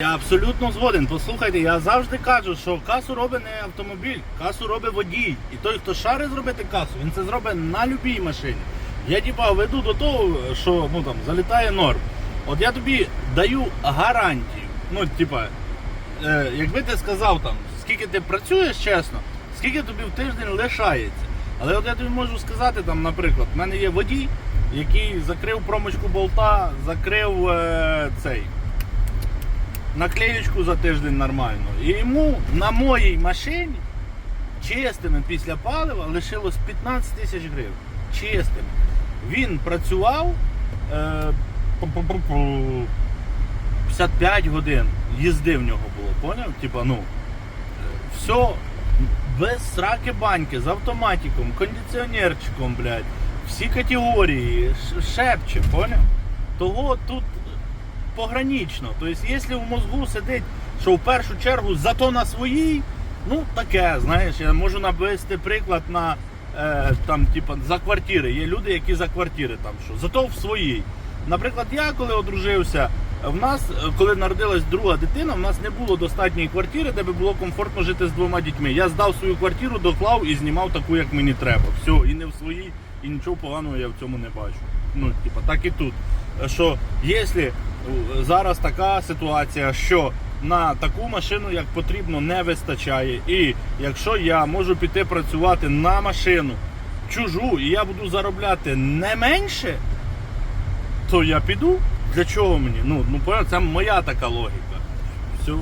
Я абсолютно згоден. Послухайте, я завжди кажу, що касу робить не автомобіль, касу робить водій. І той, хто шарить зробити касу, він це зробить на будь-якій машині. Я типа веду до того, що ну там залітає норм. От я тобі даю гарантію. Ну, типа, е, якби ти сказав там, скільки ти працюєш чесно, скільки тобі в тиждень лишається. Але от я тобі можу сказати, там, наприклад, в мене є водій, який закрив промочку болта, закрив е, цей наклеєчку за тиждень нормально. І йому на моїй машині чистими після палива лишилось 15 тисяч гривень. Чистими. Він працював е, 55 годин. Їзди в нього було, поняв? Типа, ну, все без сраки баньки, з автоматиком, кондиціонерчиком, блядь, всі категорії, шепче, поняв? Того тут погранично. Тобто, якщо в мозгу сидить, що в першу чергу зато на своїй, ну таке, знаєш, я можу навести приклад на е, там, типа, за квартири. Є люди, які за квартири там що. Зато в своїй. Наприклад, я коли одружився, в нас, коли народилась друга дитина, в нас не було достатньої квартири, де би було комфортно жити з двома дітьми. Я здав свою квартиру, доклав і знімав таку, як мені треба. Все, і не в своїй, і нічого поганого я в цьому не бачу. Ну, типа, так і тут. Що якщо зараз така ситуація, що на таку машину, як потрібно, не вистачає. І якщо я можу піти працювати на машину чужу, і я буду заробляти не менше, то я піду. Для чого мені? Ну, ну це моя така логіка. Все.